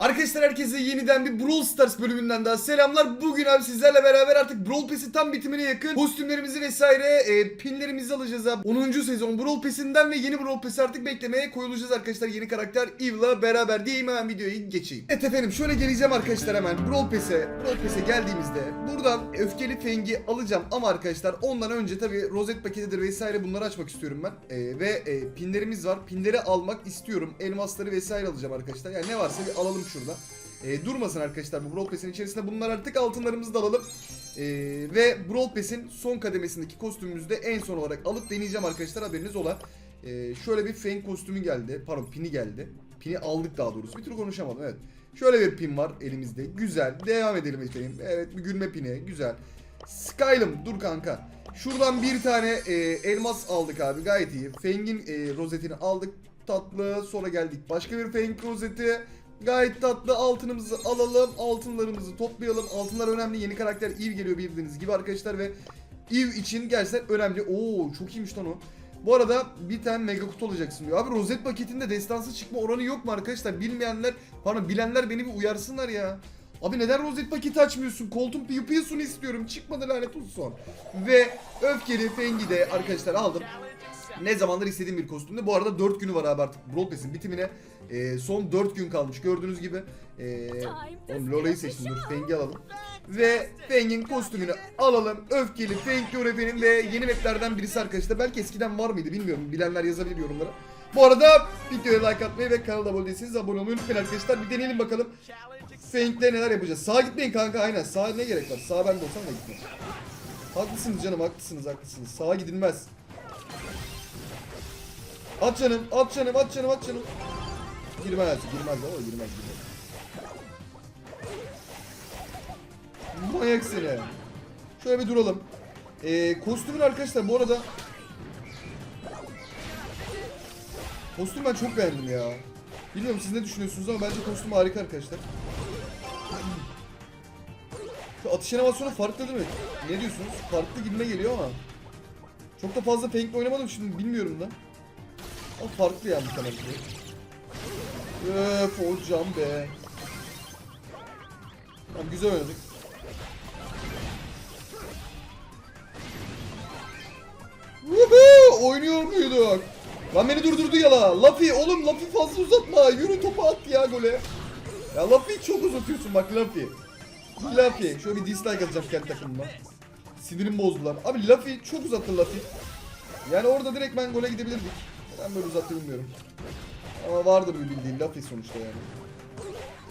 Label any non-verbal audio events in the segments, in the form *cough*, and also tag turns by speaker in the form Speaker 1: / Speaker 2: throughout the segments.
Speaker 1: Arkadaşlar herkese yeniden bir Brawl Stars bölümünden daha selamlar. Bugün abi sizlerle beraber artık Brawl Pass'i tam bitimine yakın kostümlerimizi vesaire e, pinlerimizi alacağız abi. 10. sezon Brawl Pass'inden ve yeni Brawl Pass'i artık beklemeye koyulacağız arkadaşlar. Yeni karakter Eve'la beraber diyeyim hemen videoyu geçeyim. Evet efendim şöyle geleceğim arkadaşlar hemen Brawl Pass'e. Brawl Pass'e geldiğimizde buradan öfkeli Feng'i alacağım ama arkadaşlar ondan önce tabii rozet paketidir vesaire bunları açmak istiyorum ben. E, ve e, pinlerimiz var. Pinleri almak istiyorum. Elmasları vesaire alacağım arkadaşlar. Yani ne varsa bir alalım şurada. E, durmasın arkadaşlar bu Brawl Pass'in içerisinde bunlar artık altınlarımızı da alalım. E, ve Brawl Pass'in son kademesindeki kostümümüzü de en son olarak alıp deneyeceğim arkadaşlar haberiniz ola. E, şöyle bir Fang kostümü geldi. Pardon pini geldi. Pini aldık daha doğrusu. Bir türlü konuşamadım evet. Şöyle bir pin var elimizde. Güzel. Devam edelim efendim. Evet bir gülme pini. Güzel. Skylum dur kanka. Şuradan bir tane e, elmas aldık abi gayet iyi. Fang'in e, rozetini aldık. Tatlı. Sonra geldik başka bir Fang rozeti. Gayet tatlı altınımızı alalım. Altınlarımızı toplayalım. Altınlar önemli. Yeni karakter Eve geliyor bildiğiniz gibi arkadaşlar ve Eve için gerçekten önemli. Oo çok iyiymiş lan o. Bu arada bir tane mega kutu olacaksın diyor. Abi rozet paketinde destansı çıkma oranı yok mu arkadaşlar? Bilmeyenler, pardon bilenler beni bir uyarsınlar ya. Abi neden rozet paketi açmıyorsun? Koltuğun piyu piyusunu istiyorum. Çıkmadı lanet olsun. Ve öfkeli Fengi de arkadaşlar aldım. Ne zamandır istediğim bir kostümdü. Bu arada 4 günü var abi artık Brawl bitimine. Ee, son 4 gün kalmış gördüğünüz gibi. Ee, oğlum Lola'yı seçtim dur Feng'i alalım. Ve Feng'in kostümünü alalım. Öfkeli Feng Görevinin ve yeni maplerden birisi arkadaşlar. Belki eskiden var mıydı bilmiyorum. Bilenler yazabilir yorumlara. Bu arada videoya like atmayı ve kanala abone değilseniz abone olmayı unutmayın arkadaşlar. Bir deneyelim bakalım. Feng'le neler yapacağız. Sağa gitmeyin kanka aynen. Sağa ne gerek var? Sağa ben de olsam da gitmem. Haklısınız canım haklısınız haklısınız. Sağa gidilmez. At canım, at canım, at canım, at canım. Girmez, girmez ama girmez, girmez. Manyak seni. Şöyle bir duralım. Ee, kostümün arkadaşlar bu arada... Kostüm ben çok beğendim ya. Bilmiyorum siz ne düşünüyorsunuz ama bence kostüm harika arkadaşlar. Şu atış animasyonu farklı değil mi? Ne diyorsunuz? Farklı gibime geliyor ama. Çok da fazla Paint'le oynamadım şimdi bilmiyorum da. Ama farklı ya muhtemelen. Öf hocam be. Tamam güzel oynadık. Woohoo! Oynuyor muyduk? Lan beni durdurdu ya la. Lafi oğlum Lafi fazla uzatma. Yürü topu at ya gole. Ya Lafi çok uzatıyorsun bak Lafi. Lafi. Şöyle bir dislike atacağım kendi takımıma. Sinirim bozdular. Abi Lafi çok uzattı Lafi. Yani orada direkt ben gole gidebilirdik. Ben böyle uzattı bilmiyorum. Ama vardır bir bildiğin Lafi sonuçta yani.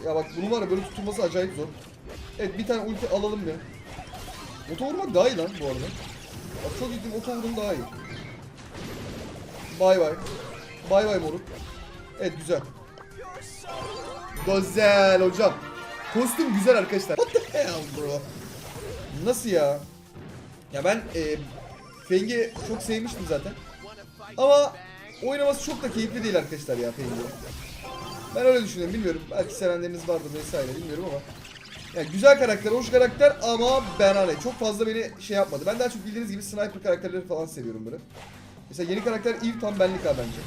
Speaker 1: Ya bak bunu var ya böyle tutulması acayip zor. Evet bir tane ulti alalım bir. Oto vurmak daha iyi lan bu arada. Bak çok gittim oto vurdum daha iyi. Bay bay. Bay bay moruk. Evet güzel. Güzel hocam. Kostüm güzel arkadaşlar. What the hell bro? Nasıl ya? Ya ben e, Feng'i çok sevmiştim zaten. Ama oynaması çok da keyifli değil arkadaşlar ya Feng'i. Ben öyle düşünüyorum bilmiyorum. Belki sevenleriniz vardır vesaire bilmiyorum ama. Yani güzel karakter, hoş karakter ama ben hani çok fazla beni şey yapmadı. Ben daha çok bildiğiniz gibi sniper karakterleri falan seviyorum böyle. Mesela yeni karakter Eve tam benlik ha bence.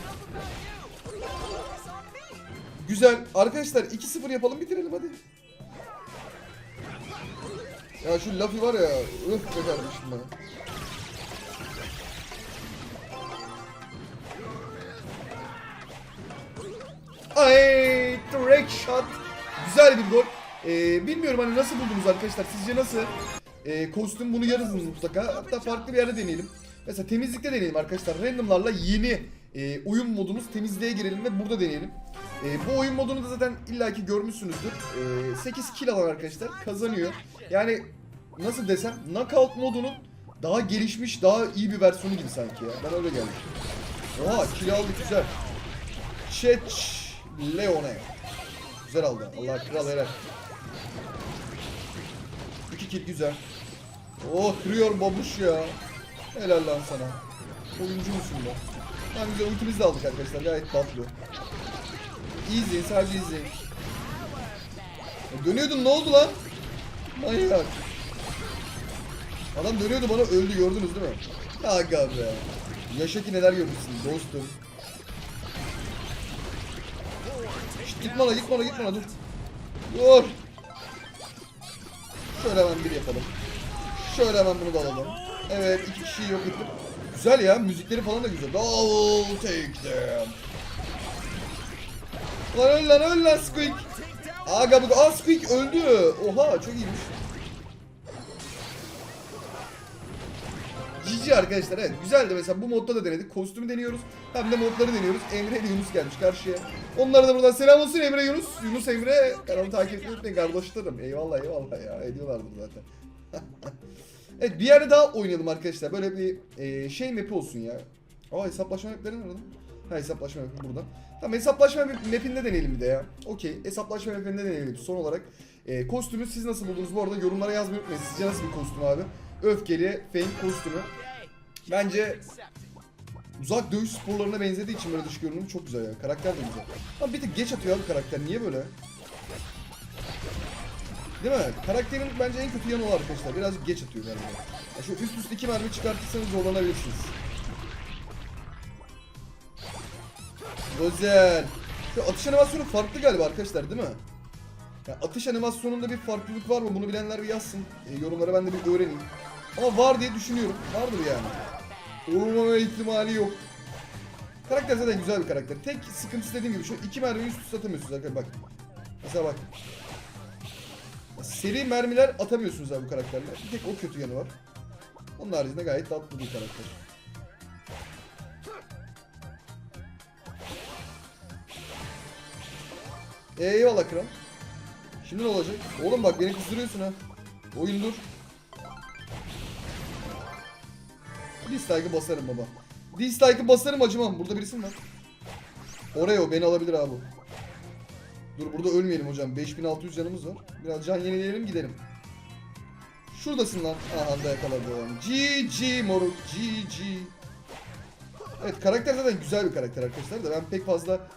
Speaker 1: Güzel. Arkadaşlar 2-0 yapalım bitirelim hadi. Ya şu Luffy var ya, öf be kardeşim bana. Ay, direct shot. Güzel bir gol. Ee, bilmiyorum hani nasıl buldunuz arkadaşlar? Sizce nasıl? Ee, kostüm bunu yarız mutlaka. Hatta farklı bir yerde deneyelim. Mesela temizlikte deneyelim arkadaşlar. Randomlarla yeni e, oyun modumuz temizliğe girelim ve burada deneyelim. E, bu oyun modunu da zaten illaki görmüşsünüzdür. E, 8 kill alan arkadaşlar kazanıyor. Yani nasıl desem knockout modunun daha gelişmiş, daha iyi bir versiyonu gibi sanki ya. Ben öyle geldim. Oha kill aldık güzel. Çeç Leone. Güzel aldı. Allah kral helal. 2 kill güzel. Oh kırıyor babuş ya. Helal lan sana. Oyuncu musun be? Tamam güzel ultimizi de aldık arkadaşlar gayet tatlı. İzleyin sadece izleyin. Ya dönüyordun ne oldu lan? Manyak. Adam dönüyordu bana öldü gördünüz değil mi? Aga be. Yaşa ki neler görmüşsün dostum. Şşt, gitme lan gitme lan gitme lan dur. Vur. Şöyle hemen bir yapalım. Şöyle hemen bunu da alalım. Evet iki kişiyi yok ettim. Güzel ya müzikleri falan da güzel. Double take them. Lan öl lan öl lan Squeak. Aga bu Aa Squeak öldü. Oha çok iyiymiş. GG arkadaşlar evet güzeldi mesela bu modda da denedik. Kostümü deniyoruz hem de modları deniyoruz. Emre ile Yunus gelmiş karşıya. Onlara da buradan selam olsun Emre Yunus. Yunus Emre kanalı takip etmeyi kardeşlerim. Eyvallah eyvallah ya. Ediyorlardır zaten. *laughs* Evet bir yerde daha oynayalım arkadaşlar. Böyle bir e, şey map'i olsun ya. Aa hesaplaşma mapleri nerede? Ha hesaplaşma map'i burada. Tamam hesaplaşma map- map'inde deneyelim bir de ya. Okey hesaplaşma map'inde deneyelim. Son olarak e, Kostümü siz nasıl buldunuz? Bu arada yorumlara yazmayı unutmayın. Sizce nasıl bir kostüm abi? Öfkeli Fang kostümü Bence uzak dövüş sporlarına benzediği için böyle dış görünümü çok güzel ya. Karakter de güzel. Ama bir tık geç atıyor abi karakter. Niye böyle? Değil mi? Karakterin bence en kötü yanı o arkadaşlar. Birazcık geç atıyor galiba. Ya şu üst üste iki mermi çıkartırsanız zorlanabilirsiniz. Güzel. Şu atış animasyonu farklı galiba arkadaşlar değil mi? Ya atış animasyonunda bir farklılık var mı? Bunu bilenler bir yazsın. E, yorumlara ben de bir öğreneyim. Ama var diye düşünüyorum. Vardır yani. Olmama ihtimali yok. Karakter zaten güzel bir karakter. Tek sıkıntısı dediğim gibi şu iki mermiyi üst üste atamıyorsunuz arkadaşlar bak. Mesela bak. Seri mermiler atamıyorsunuz abi bu karakterle. Bir tek o kötü yanı var. Onun haricinde gayet tatlı bir karakter. Eyvallah kral. Şimdi ne olacak? Oğlum bak beni kızdırıyorsun ha. Oyun dur. Dislike'ı basarım baba. Dislike'ı basarım acımam. Burada birisi mi var? Oraya beni alabilir abi. Dur burada ölmeyelim hocam. 5600 canımız var. Biraz can yenileyelim gidelim. Şuradasın lan. Aha da yakaladım. GG moruk. GG. Evet karakter zaten güzel bir karakter arkadaşlar da ben pek fazla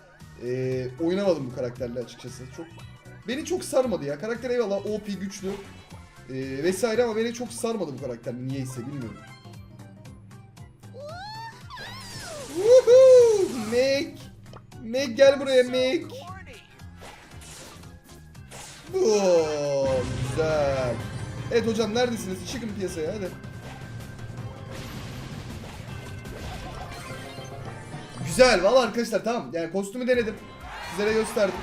Speaker 1: eee oynamadım bu karakterle açıkçası. Çok beni çok sarmadı ya. Karakter eyvallah OP güçlü eee, vesaire ama beni çok sarmadı bu karakter niyeyse bilmiyorum. Meg! Meg gel buraya Meg! Oo, güzel. Evet hocam neredesiniz? Çıkın piyasaya hadi. Güzel valla arkadaşlar tamam. Yani kostümü denedim. Sizlere gösterdim.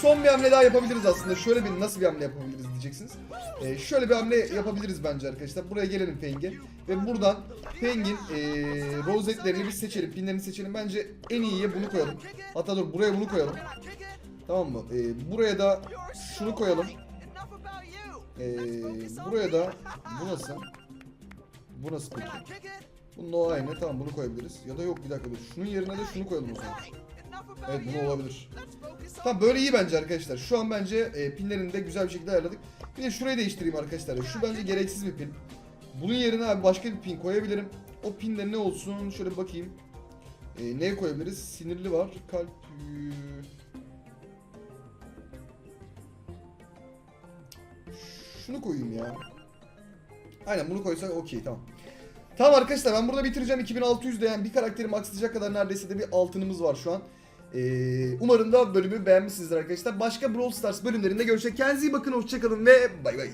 Speaker 1: Son bir hamle daha yapabiliriz aslında. Şöyle bir nasıl bir hamle yapabiliriz diyeceksiniz. Ee, şöyle bir hamle yapabiliriz bence arkadaşlar. Buraya gelelim Peng'e. Ve buradan Peng'in ee, rozetlerini biz seçelim. Pinlerini seçelim. Bence en iyiye bunu koyalım. Hatta dur buraya bunu koyalım. Tamam mı? Ee, buraya da şunu koyalım. Ee, buraya da bu nasıl? Bu nasıl peki? Bunun o aynı. Tamam bunu koyabiliriz. Ya da yok bir dakika dur. Şunun yerine de şunu koyalım o zaman. Evet bunu olabilir. Tamam böyle iyi bence arkadaşlar. Şu an bence e, pinlerini de güzel bir şekilde ayarladık. Bir de şurayı değiştireyim arkadaşlar. Şu bence gereksiz bir pin. Bunun yerine abi başka bir pin koyabilirim. O pinde ne olsun? Şöyle bakayım. E, neye koyabiliriz? Sinirli var. Kalp... Şunu koyayım ya. Aynen bunu koysak okey tamam. Tamam arkadaşlar ben burada bitireceğim. 2600'de yani bir karakteri maxlayacak kadar neredeyse de bir altınımız var şu an. Ee, umarım da bölümü beğenmişsinizdir arkadaşlar. Başka Brawl Stars bölümlerinde görüşecek. Kendinize iyi bakın. Hoşçakalın ve bay bay.